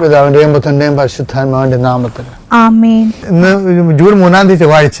പിതാവിന്റെയും പുത്രന്റെയും പരിശുദ്ധാത്മാവിന്റെ നാമത്തിൽ. ഇന്ന് ജൂൺ മൂന്നാം തീയതി ചൊവ്വാഴ്ച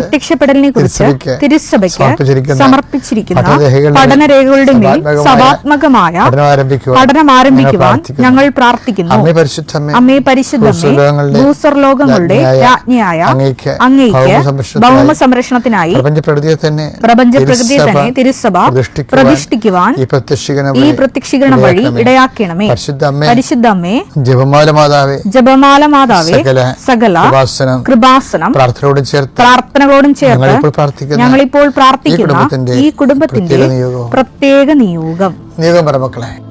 പ്രത്യക്ഷപ്പെടലിനെ കുറിച്ച് തിരുസഭയ്ക്ക് സമർപ്പിച്ചിരിക്കുന്ന പഠനരേഖകളുടെ മേൽ സഭാത്മകമായ പഠനം ആരംഭിക്കുവാൻ ഞങ്ങൾ പ്രാർത്ഥിക്കുന്നു. അമ്മേ പരിശുദ്ധമേ ഭൂസർ ലോകങ്ങളുടെ രാജ്ഞിയായ അങ്ങേക്ക് ഭൗമ സംരക്ഷണത്തിനായി പ്രപഞ്ച പ്രകൃതിയെ തന്നെ തന്നെ തിരുസഭ പ്രതിഷ്ഠിക്കുവാൻ ഈ പ്രത്യക്ഷീകരണം വഴി ഇടയാക്കണമേ. പരിശുദ്ധമ്മേ പരിശുദ്ധ ജപമാല മാതാവേ ജപമാല മാതാവേ സകല കൃപാസനം പ്രാർത്ഥനയോട് ചേർത്ത് പ്രാർത്ഥനകളോടും ചേർത്ത് ഞങ്ങളിപ്പോൾ പ്രാർത്ഥിക്കുന്ന ഈ കുടുംബത്തിന്റെ പ്രത്യേക നിയോഗം. നിയോഗം. മക്കളെ.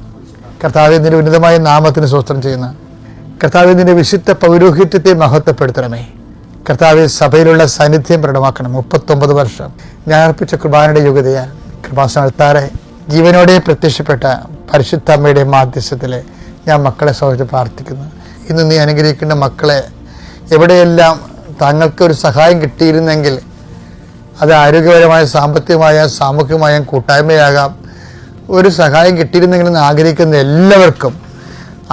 കർത്താവെ നിന്റെ ഉന്നതമായ നാമത്തിന് സ്വസ്ത്രം ചെയ്യുന്ന. കർത്താവിന്റെ വിശുദ്ധ പൗരോഹിത്യത്തെ മഹത്വപ്പെടുത്തണമേ. കർത്താവ് സഭയിലുള്ള സാന്നിധ്യം പ്രകടമാക്കണം. മുപ്പത്തൊമ്പത് വർഷം ഞാൻ അർപ്പിച്ച കുർബാനയുടെ യോഗ്യതയാൽ കൃപാസനത്താറെ ജീവനോടെ പ്രത്യക്ഷപ്പെട്ട പരിശുദ്ധ അമ്മയുടെ മാധ്യസ്ഥത്തിൽ ഞാൻ മക്കളെ സഹോദരി പ്രാർത്ഥിക്കുന്നു. ഇന്ന് നീ അനുഗ്രഹിക്കുന്ന മക്കളെ എവിടെയെല്ലാം താങ്കൾക്ക് ഒരു സഹായം കിട്ടിയിരുന്നെങ്കിൽ അത് ആരോഗ്യപരമായ സാമ്പത്തികമായ സാമൂഹികമായ കൂട്ടായ്മയാകാം. ഒരു സഹായം കിട്ടിയിരുന്നെങ്കിൽ ആഗ്രഹിക്കുന്ന എല്ലാവർക്കും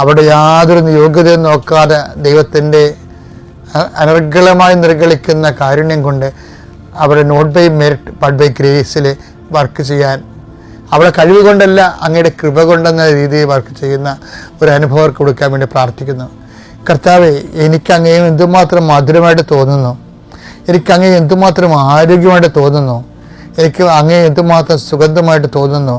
അവിടെ യാതൊരു യോഗ്യതയും നോക്കാതെ ദൈവത്തിന്റെ അനർഗളമായി നിർഗളിക്കുന്ന കാരുണ്യം കൊണ്ട് അവിടെ not by merit but by ഗ്രേസിൽ work ചെയ്യാൻ അവിടെ കഴിവ് കൊണ്ടല്ല അങ്ങയുടെ കൃപ കൊണ്ടെന്ന രീതിയിൽ വർക്ക് ചെയ്യുന്ന ഒരു അനുഭവം കൊടുക്കാൻ വേണ്ടി പ്രാർത്ഥിക്കുന്നു. കർത്താവെ എനിക്ക് അങ്ങയെ എന്തുമാത്രം മധുരമായിട്ട് തോന്നുന്നു. എനിക്ക് അങ്ങേ എന്തുമാത്രം ആരോഗ്യമായിട്ട് തോന്നുന്നു. എനിക്ക് അങ്ങേ എന്തുമാത്രം സുഗന്ധമായിട്ട് തോന്നുന്നു.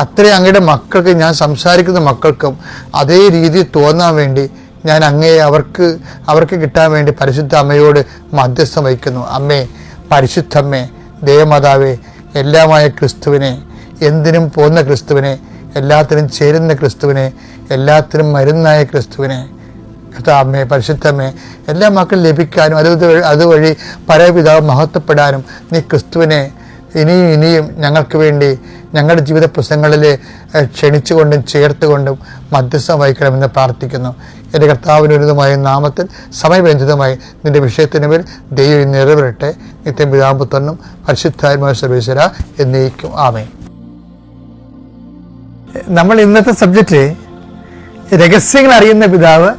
അത്രയും അങ്ങയുടെ മക്കൾക്ക് ഞാൻ സംസാരിക്കുന്ന മക്കൾക്കും അതേ രീതിയിൽ തോന്നാൻ വേണ്ടി ഞാൻ അങ്ങയെ അവർക്ക് അവർക്ക് കിട്ടാൻ വേണ്ടി പരിശുദ്ധ അമ്മയോട് മധ്യസ്ഥം വഹിക്കുന്നു. അമ്മേ പരിശുദ്ധമ്മേ ദേവമാതാവേ എല്ലാമായ ക്രിസ്തുവിനെ എന്തിനും പോന്ന ക്രിസ്തുവിനെ എല്ലാത്തിനും ചേരുന്ന ക്രിസ്തുവിനെ എല്ലാത്തിനും മരുന്നായ ക്രിസ്തുവിനെ കർത്താമ്മേ പരിശുദ്ധമ്മേ എല്ലാ മക്കളും ലഭിക്കാനും അത് അതുവഴി പരപിതാവ് മഹത്വപ്പെടാനും നീ ക്രിസ്തുവിനെ ഇനിയും ഇനിയും ഞങ്ങൾക്ക് വേണ്ടി ഞങ്ങളുടെ ജീവിത പ്രശ്നങ്ങളിൽ ക്ഷണിച്ചുകൊണ്ടും ചേർത്തുകൊണ്ടും മധ്യസ്ഥം വഹിക്കണമെന്ന് പ്രാർത്ഥിക്കുന്നു. എന്റെ കർത്താവിനുരിതമായ നാമത്തിൽ സമയബന്ധിതമായി നിന്റെ വിഷയത്തിന് മേൽ ദൈവം നിറവിരട്ടെ നിത്യം പിതാമ്പുത്തനും പരിശുദ്ധാത്മായ സർവേശ്വര എന്നേക്കും. ആമേ നമ്മൾ ഇന്നത്തെ സബ്ജക്റ്റ് രഹസ്യങ്ങൾ അറിയുന്ന പിതാവ്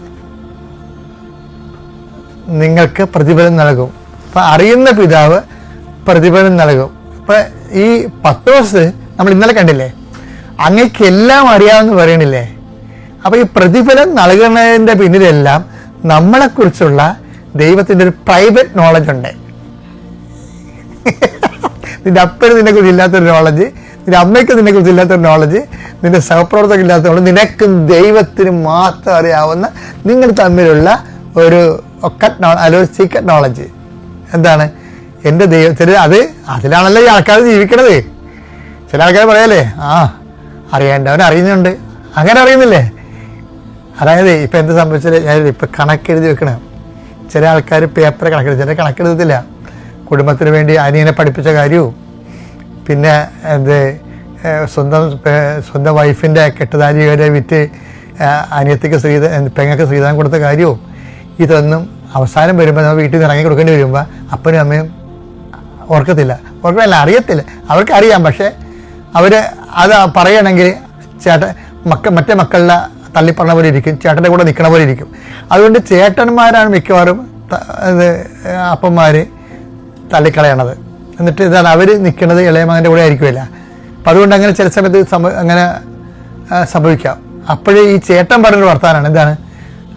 നിങ്ങൾക്ക് പ്രതിഫലം നൽകും. അപ്പം അറിയുന്ന പിതാവ് പ്രതിഫലം നൽകും. ഇപ്പം ഈ പത്തോസ് നമ്മൾ ഇന്നലെ കണ്ടില്ലേ? അങ്ങക്ക് എല്ലാം അറിയാമെന്ന് പറയണില്ലേ? അപ്പം ഈ പ്രതിഫലം നൽകുന്നതിന്റെ പിന്നിലെല്ലാം നമ്മളെക്കുറിച്ചുള്ള ദൈവത്തിന്റെ ഒരു പ്രൈവറ്റ് നോളജ് ഉണ്ട്. നിന്റെ അപ്പന് നിന്നെ കുറിച്ച് ഇല്ലാത്തൊരു നോളജ് നിന്റെ അമ്മയ്ക്ക് നിന്നെ കുറിച്ച് ഇല്ലാത്തൊരു നോളജ് നിന്റെ സഹപ്രവർത്തകർക്ക് ഇല്ലാത്ത നോളജ് നിനക്കും ദൈവത്തിന് മാത്രം അറിയാവുന്ന നിങ്ങൾ തമ്മിലുള്ള ഒരു ഒക്കറ്റ് നോ ഒരു സീക്രട്ട് നോളജ് എന്താണ്? എന്റെ ദൈവത്തിന് അത് അതിലാണല്ലോ ഈ ആൾക്കാർ ജീവിക്കണത്. ചില ആൾക്കാർ പറയാലേ ആ അറിയേണ്ടവൻ അറിയുന്നുണ്ട്. അങ്ങനെ അറിയുന്നില്ലേ? അതായത് ഇപ്പം എന്ത് സംഭവിച്ചാൽ ഞാൻ ഇപ്പം കണക്കെഴുതി വെക്കണം. ചില ആൾക്കാർ പേപ്പർ കണക്കെഴുതി ചില കണക്കെടുത്തില്ല കുടുംബത്തിന് വേണ്ടി അനിയനെ പഠിപ്പിച്ച കാര്യവും പിന്നെ എന്ത് സ്വന്തം സ്വന്തം വൈഫിന്റെ കെട്ടുതാരികരെ വിറ്റ് അനിയത്തിക്ക് ശ്രീധ പെങ്ങൾക്ക് ശ്രീധനം കൊടുത്ത കാര്യവും ഇതൊന്നും അവസാനം വരുമ്പോൾ നമ്മൾ വീട്ടിൽ നിന്ന് ഇറങ്ങി കൊടുക്കേണ്ടി വരുമ്പോൾ അപ്പനും അമ്മയും ഓർക്കത്തില്ല. ഓർക്കല്ല അറിയത്തില്ല. അവർക്ക് അറിയാം പക്ഷേ അവർ അത് പറയണമെങ്കിൽ ചേട്ടൻ മക്ക മറ്റേ മക്കളുടെ തള്ളിപ്പറഞ്ഞ പോലെ ഇരിക്കും ചേട്ടന്റെ കൂടെ നിൽക്കണ പോലെ ഇരിക്കും. അതുകൊണ്ട് ചേട്ടന്മാരാണ് മിക്കവാറും ഇത് അപ്പന്മാർ തള്ളിക്കളയണത്. എന്നിട്ട് ഇതാണ് അവർ നിൽക്കുന്നത് ഇളയ മകന്റെ കൂടെ ആയിരിക്കുമല്ല. അപ്പം അതുകൊണ്ട് അങ്ങനെ ചില സമയത്ത് സംഭ അങ്ങനെ സംഭവിക്കാം. അപ്പോഴേ ഈ ചേട്ടൻ പറഞ്ഞൊരു വർത്താനാണ്. എന്താണ്?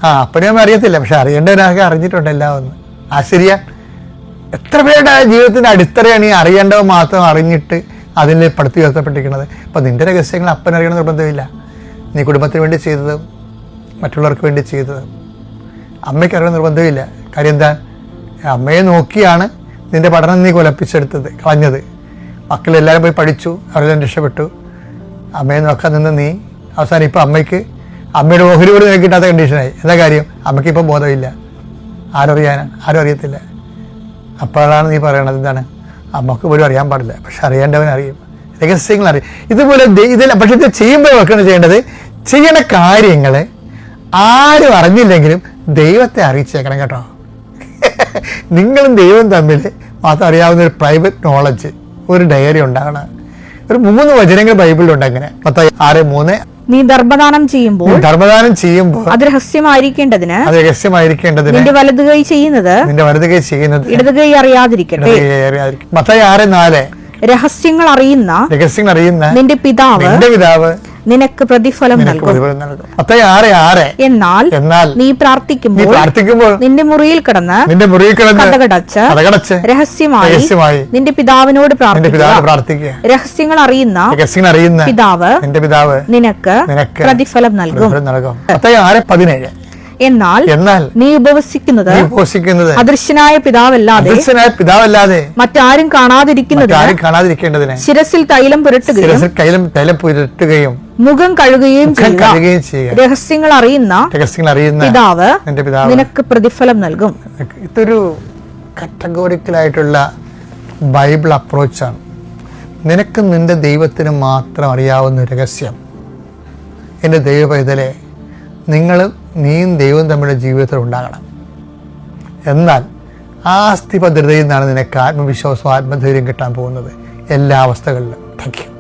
ആ അപ്പഴേ അറിയത്തില്ല പക്ഷെ അറിയേണ്ടവരൊക്കെ അറിഞ്ഞിട്ടുണ്ട് എല്ലാം ഒന്ന് ആ ശരിയാ. എത്ര പേരുടെ ജീവിതത്തിന്റെ അടിത്തറയാണ് ഈ അറിയേണ്ടവ മാത്രം അറിഞ്ഞിട്ട് അതിൽ പടുത്തി ഉയർത്തപ്പെട്ടിരിക്കുന്നത്? അപ്പം നിന്റെ രഹസ്യങ്ങൾ അപ്പൻ അറിയണം നിർബന്ധമില്ല. നീ കുടുംബത്തിന് വേണ്ടി ചെയ്തത് മറ്റുള്ളവർക്ക് വേണ്ടി ചെയ്തത്. അമ്മയ്ക്ക് അറിയണം നിർബന്ധമില്ല. കാര്യം എന്താ? അമ്മയെ നോക്കിയാണ് നിന്റെ പഠനം നീ കൊലപ്പിച്ചെടുത്തത് കളഞ്ഞത്. മക്കളെല്ലാവരും പോയി പഠിച്ചു അവരെല്ലാം രക്ഷപ്പെട്ടു. അമ്മയെ നോക്കാൻ നിന്ന് നീ അവസാനം ഇപ്പം അമ്മയ്ക്ക് അമ്മയുടെ ഓഹരി പോലും നിനക്ക് കിട്ടാത്ത കണ്ടീഷനായി എന്താ കാര്യം? അമ്മയ്ക്ക് ഇപ്പം ബോധമില്ല. അറിയാനാണ് ആരും അറിയത്തില്ല. അപ്പോഴാണ് നീ പറയണത് എന്താണ്? നമുക്ക് പോലും അറിയാൻ പാടില്ല. പക്ഷെ അറിയേണ്ടവൻ അറിയും. രഹസ്യങ്ങൾ അറിയും. ഇതുപോലെ ഇതിൽ പക്ഷെ ഇത് ചെയ്യുമ്പോൾ വെക്കണം ചെയ്യേണ്ടത്? ചെയ്യണ കാര്യങ്ങൾ ആരും അറിഞ്ഞില്ലെങ്കിലും ദൈവത്തെ അറിയിച്ചേക്കണം കേട്ടോ. നിങ്ങളും ദൈവം തമ്മിൽ മാത്രം അറിയാവുന്ന ഒരു പ്രൈവറ്റ് നോളജ് ഒരു ഡയറി ഉണ്ടാകണം. ഒരു മൂന്ന് വചനങ്ങൾ ബൈബിളിലുണ്ട് അങ്ങനെ. മൊത്തം ആറ് മൂന്ന്. നീ ധർമ്മദാനം ചെയ്യുമ്പോൾ ധർമ്മദാനം ചെയ്യുമ്പോൾ അത് രഹസ്യമായിരിക്കേണ്ടതിന് അത് രഹസ്യമായിരിക്കേണ്ടതിന് നിന്റെ വലത് കൈ ചെയ്യുന്നത് നിന്റെ വലത് കൈ ചെയ്യുന്നത് ഇടത് കൈ അറിയാതിരിക്കട്ടെ. മത്തായി ആറ് നാല്. രഹസ്യങ്ങൾ അറിയുന്ന രഹസ്യങ്ങൾ അറിയുന്ന നിന്റെ പിതാവ് നിന്റെ പിതാവ് നിനക്ക് പ്രതിഫലം നൽകും. എന്നാൽ നീ പ്രാർത്ഥിക്കുമ്പോൾ നിന്റെ മുറിയിൽ കിടന്ന് നിന്റെ മുറിയിൽ കഥകടച്ച് രഹസ്യമായി നിന്റെ പിതാവിനോട് പ്രാർത്ഥിക്കുക. രഹസ്യങ്ങൾ അറിയുന്ന രഹസ്യങ്ങൾ അറിയുന്ന പിതാവ് നിന്റെ പിതാവ് നിനക്ക് പ്രതിഫലം നൽകും. ആറ് പതിനേഴ്. എന്നാൽ എന്നാൽ നീ ഉപവസിക്കുന്നത് ഉപവസിക്കുന്നത് അദൃശ്യനായ പിതാവല്ലാതെ അദൃശ്യനായ പിതാവല്ലാതെ മറ്റാരും കാണാതിരിക്കുന്നത് ആരും കാണാതിരിക്കേണ്ടതിന് ശിരസിൽ തൈലം പുരട്ടുകയും ശിരസിൽ തൈലം തൈലം പുരട്ടുകയും മുഖം കഴുകുകയും കഴുകുകയും ചെയ്യുക. രഹസ്യങ്ങൾ അറിയുന്ന രഹസ്യങ്ങൾ അറിയുന്ന പിതാവ് നിന്റെ പിതാവ് നിനക്ക് പ്രതിഫലം നൽകും. ഇതൊരു കാറ്റഗോറിക്കലായിട്ടുള്ള ബൈബിൾ അപ്രോച്ചാണ് നിനക്ക് നിന്റെ ദൈവത്തിന് മാത്രം അറിയാവുന്ന രഹസ്യം. എന്റെ ദൈവ പൈതലെ നിങ്ങൾ നീയും ദൈവം തമ്മിലുള്ള ജീവിതത്തിൽ ഉണ്ടാകണം. എന്നാൽ ആസ്തി ഭദ്രതയിൽ നിന്നാണ് നിനക്ക് ആത്മവിശ്വാസവും ആത്മധൈര്യം കിട്ടാൻ പോകുന്നത്. എല്ലാ അവസ്ഥകളിലും. താങ്ക്